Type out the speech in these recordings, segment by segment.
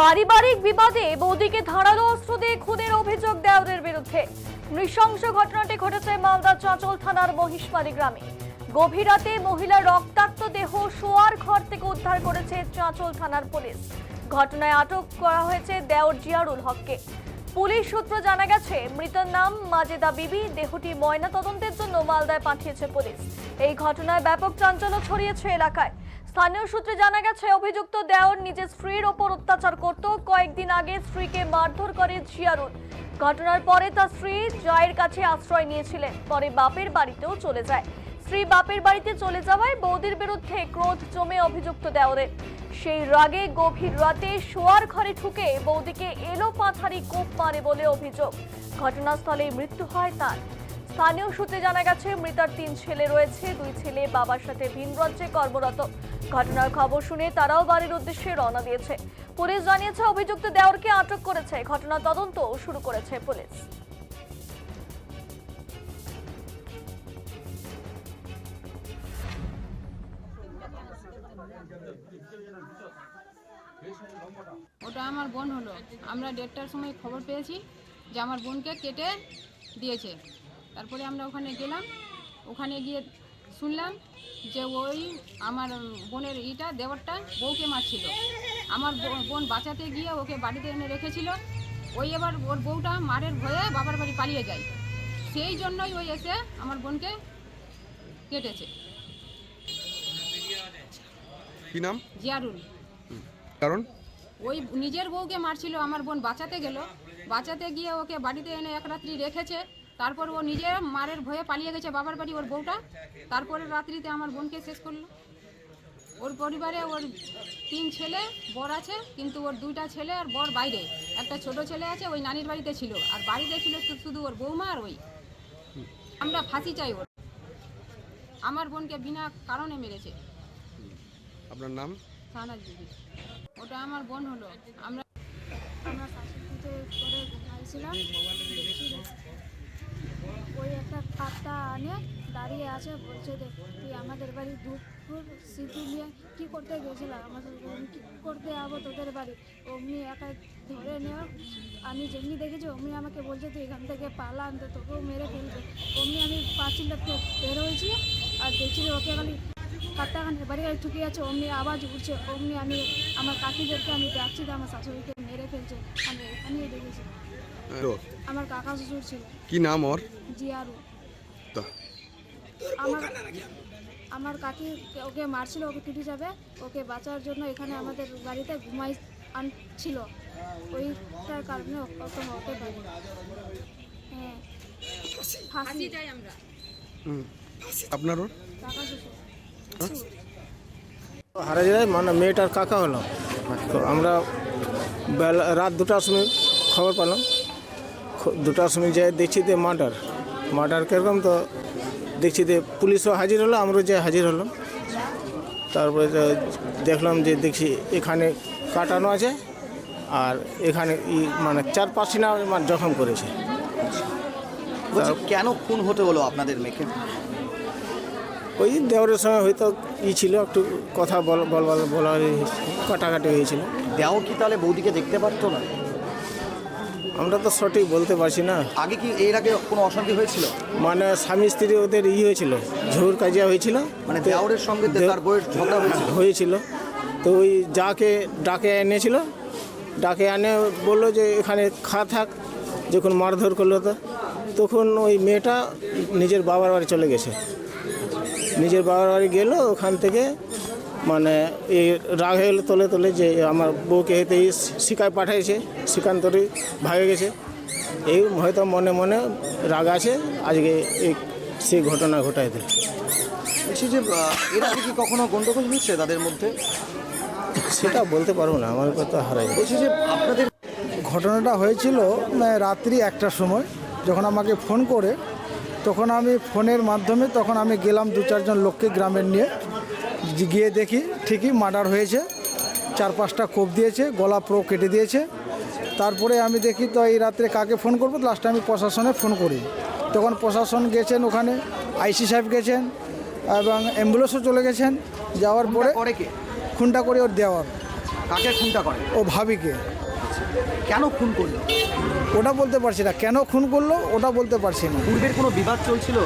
পারিবারিক বিবাদে বৌদিকে ধারালো অস্ত্র দিয়ে খুনের অভিযোগ দেওরের বিরুদ্ধে। নৃশংস ঘটনাটি ঘটেছে মালদা চাঁচল থানার মহিষমারি গ্রামে। গভীর রাতে মহিলার রক্তাক্ত দেহ শোয়ার ঘর থেকে উদ্ধার করেছে চাঁচল থানার পুলিশ। ঘটনায় আটক করা হয়েছে দেওর জিয়ারুল হককে। পুলিশ সূত্র জানা গেছে, মৃতের নাম মাজেদা বিবি, দেহটি ময়না তদন্তের জন্য মালদায় পাঠিয়েছে পুলিশ। এই ঘটনায় ব্যাপক চাঞ্চল্য ছড়িয়েছে এলাকায়। স্থানীয় সূত্রে জানা গেছে, অভিযুক্ত দেওর নিজের স্ত্রীর ওপর অত্যাচার করত। কয়েকদিন আগে স্ত্রীকে মারধর করে জিয়ারুল। ঘটনার পরে তার স্ত্রী জয়ের কাছে আশ্রয় নিয়েছিলেন, পরে বাপের বাড়িতেও চলে যায়। স্ত্রী বাপের বাড়িতে চলে যাওয়ায় বৌদির বিরুদ্ধে ক্রোধ জমে অভিযুক্ত দেওরে সেই রাগে গভীর রাতে শোয়ার ঘরে ঢুকে বৌদিকে এলো পাথারি কোপ মারে বলে অভিযোগ। ঘটনাস্থলে মৃত্যু হয় তার। স্থানীয় সূত্রে জানা গেছে, মৃতার তিন ছেলে রয়েছে। দুই ছেলে বাবার সাথে ভিন রাজ্যে কর্মরত। ঘটনার খবর শুনে তারাও বাড়ির উদ্দেশ্যে রওনা দিয়েছে। পুলিশ জানিয়েছে, অভিযুক্ত দেওরকে আটক করেছে। ঘটনা তদন্ত শুরু করেছে পুলিশ। ওটা আমার বোন হলো। আমরা দেড়টার সময় খবর পেয়েছি যে আমার বোনকে কেটে দিয়েছে। তারপরে আমরা ওখানে গেলাম। ওখানে গিয়ে শুনলাম যে ওই আমার বোনের ইটা দেওয়ারটা বউকে মারছিল। আমার বোন বাঁচাতে গিয়ে ওকে বাড়িতে এনে রেখেছিল। ওই এবার ওর বউটা মারের ভয়ে বাবার বাড়ি পালিয়ে যায়। সেই জন্যই ওই এসে আমার বোনকে কেটেছে। কি নাম? জিয়ারুল। কারণ? ওই নিজের বউকে মারছিল আমার বোন বাঁচাতে গেল। বাঁচাতে গিয়ে ওকে বাড়িতে এনে এক রাত্রি রেখেছে। তারপর ও নিজে মারের ভয়ে পালিয়ে গেছে বাবার বাড়ি ওর বউটা। তারপরে রাত্রিতে আমার বোনকে শেষ করল। ওর পরিবারে ওর তিন ছেলে বর আছে কিন্তু ওর দুইটা ছেলে আর বর বাইরে। একটা ছোট ছেলে আছে ওই নানির বাড়িতে ছিল। আর বাড়িতে ছিল শুধু ওর বৌমা আর ওই। আমরা ফাঁসি চাই ওর। আমার বোনকে বিনা কারণে মেরেছে। আপনার নাম? সানাজ দিদি। ওটা আমার বোন হলো। আমরা আমরা শাশুড়িতে করে ঘুমাইছিলাম ওই একটা আনে দাঁড়িয়ে আছে বলছে যে তুই আমাদের বাড়ি দুপুর সিটি নিয়ে কী করতে গেছিলাম আমাদের কী করতে যাব তোদের বাড়ি? অমনি একা ধরে নেওয়া আমি যেমনি দেখেছি অমনি আমাকে বলছে তুই এখান থেকে পালা আনতে তোকেও মেরে ফেলবে। অমনি আমি পাঁচিল থেকে বের হয়েছি আর দেখছি ওকে খালি কাপটা খান এবারে গাড়ি ঠুকে আছে। অমনি আওয়াজ উঠছে অমনি আমি আমার কাকিদেরকে আমি ডাকছি যে আমার শাশুড়িকে মেরে ফেলছে। আমি এখানেই দেখেছি। আমার কাকা শ্বশুর ছিল। কি নাম ওর? জিয়ারু। আমার আমার কাকি ওকে মারছিল ওকে টুটি যাবে। ওকে বাঁচার জন্য এখানে আমাদের বাড়িতে ঘুমাই আনছিল। ওইটার কারণে ওকে হতে পারে হ্যাঁ। ফাঁসি। চাই আমরা। হুম। আপনার ওর? হারা যায় মানে মেয়েটার কাকা হলাম তো আমরা বেলা রাত দুটার সময় খবর পেলাম। দুটার সময় যাই দেখছি যে মার্ডার। মার্ডার কীরকম তো দেখছি যে পুলিশও হাজির হলো আমরাও যে হাজির হলাম। তারপরে দেখলাম যে দেখছি এখানে কাটানো আছে আর এখানে ই মানে চার পাঁচটি না মানে জখম করেছে। কেন খুন হতে হলো আপনাদের মেয়েকে? ওই দেওয়ারের সময় হয়তো ই ছিল একটু কথা বল বলা কাটাকাটি হয়েছিল। দেও কি তাহলে বৌদিকে দেখতে পারতো না? আমরা তো সঠিক বলতে পারছি না। আগে কি এর আগে কোনো অশান্তি হয়েছিল? মানে স্বামী স্ত্রী ওদের ই হয়েছিল ঝুর কাজিয়া হয়েছিল। মানে দেওরের সঙ্গে তার বইয়ের ঝগড়া হয়েছিল। হয়েছিল। তো ওই যাকে ডাকে এনেছিল ডাকে এনে বলল যে এখানে খা থাক যখন মারধর করল তো। তখন ওই মেয়েটা নিজের বাবার বাড়ি চলে গেছে। নিজের বাবার বাড়ি গেল ওখান থেকে মানে এই রাগ হয়ে তোলে তোলে যে আমার বউকে হয়তো এই শিকায় পাঠাইছে শিকান্তরে ভাগে গেছে। এই হয়তো মনে মনে রাগ আছে আজকে এই সেই ঘটনা ঘটাই দিল। বলছি যে এরা কি কখনো গন্ডগোল হয়েছে তাদের মধ্যে? সেটা বলতে পারব না আমার কথা হারাই বলছি যে আপনাদের ঘটনাটা হয়েছিল মানে রাত্রি একটার সময় যখন আমাকে ফোন করে তখন আমি ফোনের মাধ্যমে তখন আমি গেলাম দু চারজন লোককে গ্রামের নিয়ে। গিয়ে দেখি ঠিকই মার্ডার হয়েছে। চার পাঁচটা কোপ দিয়েছে গলা পুরো কেটে দিয়েছে। তারপরে আমি দেখি তো এই রাত্রে কাকে ফোন করব? লাস্টে আমি প্রশাসনে ফোন করি। তখন প্রশাসন গেছেন ওখানে আইসি সাহেব গেছেন এবং অ্যাম্বুলেন্সও চলে গেছেন। যাওয়ার পরে খুনটা করে ওর দেওয়ার। কাকে খুনটা করে? ও ভাবিকে। কেন খুন করল? ওটা বলতে পারছি না। কেন খুন করল? ওটা বলতে পারছি না। পূর্বের কোনো বিবাদ চলছিল?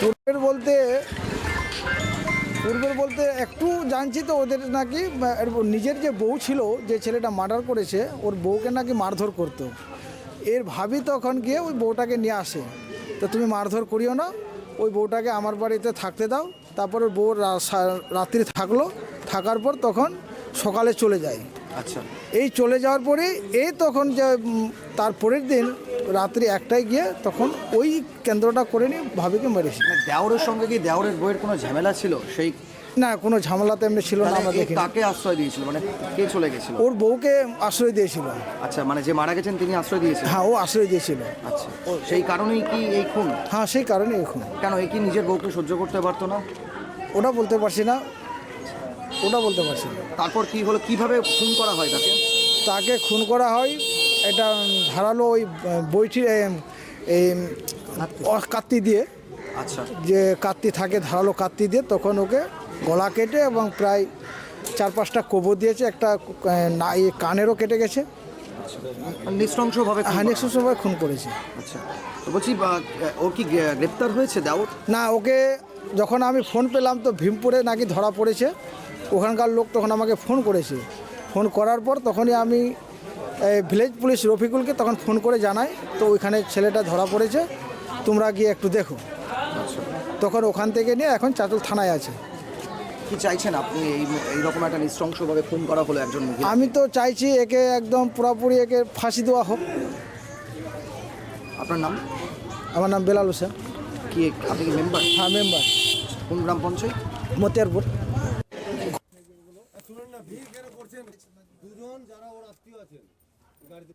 পূর্বের বলতে পূর্বের বলতে একটু জানছি তো ওদের নাকি নিজের যে বউ ছিল যে ছেলেটা মার্ডার করেছে ওর বউকে নাকি মারধর করতো। এর ভাবি তখন গিয়ে ওই বউটাকে নিয়ে আসে। তো তুমি মারধর করিও না ওই বউটাকে আমার বাড়িতে থাকতে দাও। তারপর ওর বউ রাত্রি থাকল। থাকার পর তখন সকালে চলে যায়। আচ্ছা। এই চলে যাওয়ার পরে এই তখন যে উম, তার পরের দিন রাত্রি একটায় গিয়ে তখন ওই কেন্দ্রটা করে নিয়ে ভাবিকে মেরেছি। মানে দেওরের সঙ্গে কি দেওরের বইয়ের কোনো ঝামেলা ছিল? সেই না কোনো ঝামেলা তো এমনি ছিল না আমরা দেখি কাকে আশ্রয় দিয়েছিল? মানে কে চলে গেছিল? ওর বউকে আশ্রয় দিয়েছিল। আচ্ছা মানে যে মারা গেছেন তিনি আশ্রয় দিয়েছিলেন হ্যাঁ ও আশ্রয় দিয়েছিল। আচ্ছা ও সেই কারণেই কি এই খুন? হ্যাঁ সেই কারণেই এই খুন। কেন এই কি নিজের বউকে সহ্য করতে পারতো না? ওটা বলতে পারছি না। ওটা বলতে পারছি না। তারপর কি হলো? কীভাবে খুন করা হয় তাকে? তাকে খুন করা হয় এটা ধারালো ওই বইটি এই কাত্তি দিয়ে। আচ্ছা। যে কাত্তি থাকে ধারালো কাত্তি দিয়ে তখন ওকে গলা কেটে এবং প্রায় চার পাঁচটা কোবর দিয়েছে। একটা আহ, না কানেরও কেটে গেছে। নৃশংসভাবে করা হানিক্স হয়। সময় খুন করেছে। আচ্ছা। বলছি ওর কি গ্রেপ্তার হয়েছে দেওর না ওকে যখন আমি ফোন পেলাম তো ভীমপুরে নাকি ধরা পড়েছে। ওখানকার লোক তখন আমাকে ফোন করেছে। ফোন করার পর তখনই আমি ভিলেজ পুলিশ রফিকুলকে তখন ফোন করে জানাই তো ওইখানে ছেলেটা ধরা পড়েছে তোমরা গিয়ে একটু দেখো। তখন ওখান থেকে নিয়ে এখন চাঁচল থানায় আছে। কি চাইছেন আপনি? এই এইরকম একটা নৃশংসভাবে খুন করা হলো একজন আমি তো চাইছি একে একদম পুরোপুরি একে ফাঁসি দেওয়া হোক। আপনার নাম? আমার নাম বেলাল হোসেন। কি আপনি কি মেম্বার হ্যাঁ মেম্বার কোন গ্রাম পঞ্চায়েত? মতিয়ারপুর। tarde.